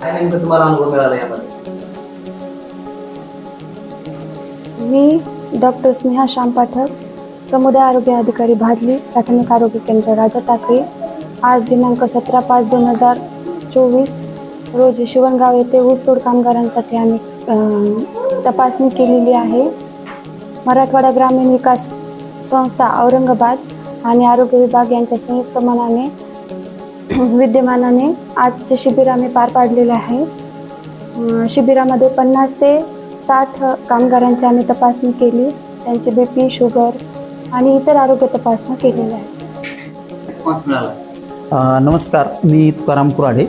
काय नेमकं तुम्हाला अनुभव मिळाला यामध्ये. मी डॉक्टर स्नेहा श्याम पाठक समुदाय आरोग्य अधिकारी भादली प्राथमिक आरोग्य केंद्र राजा टाकळी. आज दिनांक सतरा पाच दोन हजार चोवीस रोजी शिवणगाव येथे ऊसतोड कामगारांसाठी आम्ही अं, तपासणी केलेली आहे. मराठवाडा ग्रामीण विकास संस्था औरंगाबाद आणि आरोग्य विभाग यांच्या संयुक्त मनाने विद्यमानाने आजचे शिबिर आम्ही पार पाडलेले आहे. शिबिरामध्ये पन्नास ते साठ कामगारांची आम्ही तपासणी केली. त्यांची बी पी शुगर आणि इतर आरोग्य तपासण्या केलेल्या अ, नमस्कार मी तुकाराम कुराडे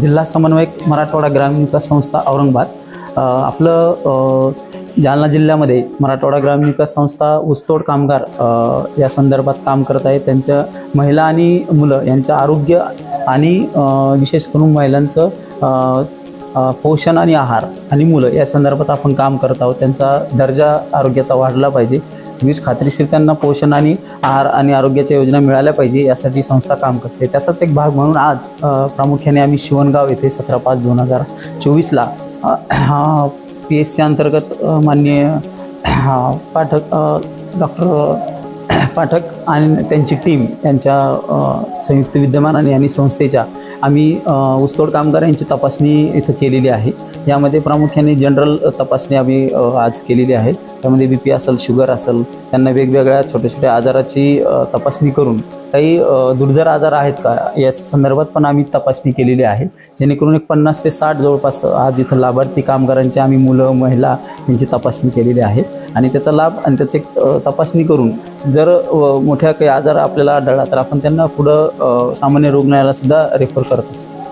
जिल्हा समन्वयक मराठवाडा ग्रामीण विकास संस्था औरंगाबाद. आपलं जालना जिल्ह्यामध्ये मराठवाडा ग्रामीण विकास संस्था ऊसतोड कामगार या संदर्भात काम करत आहे त्यांच्या महिला आणि मुलं यांचं आरोग्य आणि विशेष करून महिलांचं पोषण आणि आहार आणि मुलं या संदर्भात आपण काम करत आहोत. त्यांचा दर्जा आरोग्याचा वाढला पाहिजे. वीज खात्रीशीर त्यांना पोषण आणि आहार आणि आरोग्याच्या योजना मिळाल्या पाहिजे यासाठी संस्था काम करते त्याचाच एक भाग म्हणून आज प्रामुख्याने आम्ही शिवणगाव येथे सतरा पाच दोन हजार चोवीसला पी एस सी अंतर्गत माननीय पाठक डॉक्टर पाठक आणि त्यांची टीम यांच्या संयुक्त विद्यमान आणि संस्थेच्या आम्ही ऊसतोड कामगार यांची तपासणी इथं केलेली आहे. यामध्ये प्रामुख्याने जनरल तपासणी आम्ही आज केलेली आहे. त्यामध्ये बी पी असेल शुगर असेल त्यांना वेगवेगळ्या छोट्या छोट्या आजाराची तपासणी करून काही दुर्धर आजार आहेत का या संदर्भात पण आम्ही तपासणी केलेली आहे. जेणेकरून एक पन्नास ते साठ जवळपास आज इथं लाभार्थी कामगारांची आम्ही मुलं महिला यांची तपासणी केलेली आहे. आणि त्याचा लाभ आणि त्याची तपासणी करून जर मोठ्या काही आजार आपल्याला आढळला तर आपण त्यांना पुढं सामान्य रुग्णालयाला सुद्धा रेफर करत असतो.